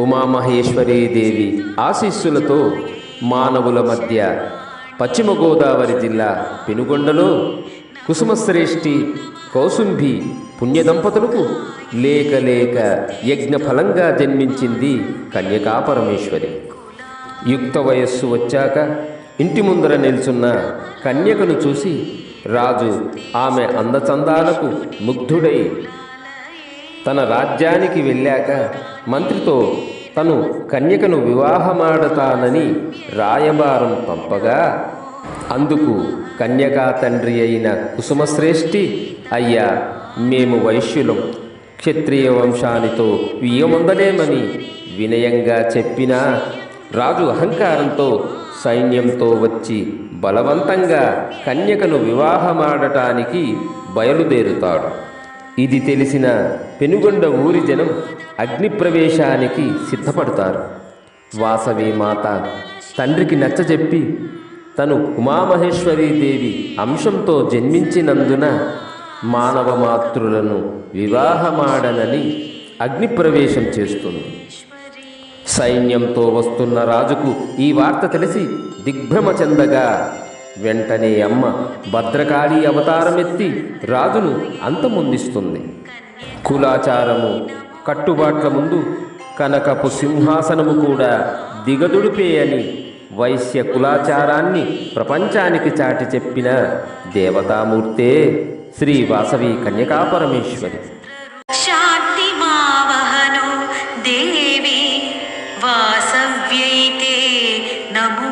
ఉమామహేశ్వరీదేవి ఆశీస్సులతో మానవుల మధ్య పశ్చిమ గోదావరి జిల్లా పెనుగొండలో కుసుమశ్రేష్ఠి కౌసుంభి పుణ్యదంపతులకు లేక లేక యజ్ఞ ఫలంగా జన్మించింది కన్యకా పరమేశ్వరి. యుక్త వయస్సు వచ్చాక ఇంటి ముందర నిల్చున్న కన్యకను చూసి రాజు ఆమె అందచందాలకు ముగ్ధుడై తన రాజ్యానికి వెళ్ళాక మంత్రితో తను కన్యకను వివాహమాడతానని రాయబారం పంపగా అందుకు కన్యకా తండ్రి అయిన కుసుమశ్రేష్ఠి అయ్యా మేము వైశ్యులం. క్షత్రియ వంశానితో వియ్యమందలేమని వినయంగా చెప్పినా రాజు అహంకారంతో సైన్యంతో వచ్చి బలవంతంగా కన్యకను వివాహమాడటానికి బయలుదేరుతాడు. ఇది తెలిసిన పెనుగొండ ఊరి జనం అగ్నిప్రవేశానికి సిద్ధపడతారు. వాసవి మాత తండ్రికి నచ్చజెప్పి తను ఉమామహేశ్వరీదేవి అంశంతో జన్మించినందున మానవ మాతృలను వివాహమాడనని అగ్నిప్రవేశం చేస్తుంది. సైన్యంతో వస్తున్న రాజుకు ఈ వార్త తెలిసి దిగ్భ్రమ చెందగా వెంటనే అమ్మ భద్రకాళి అవతారమెత్తి రాజును అంతమొందిస్తుంది. కులాచారము కట్టుబాట్ల ముందు కనకపు సింహాసనము కూడా దిగదుడిపే అని వైశ్య కులాచారాన్ని ప్రపంచానికి చాటి చెప్పిన దేవతామూర్తే శ్రీ వాసవి కన్యకాపరమేశ్వరి దేవి వాసవ్యైతే నమో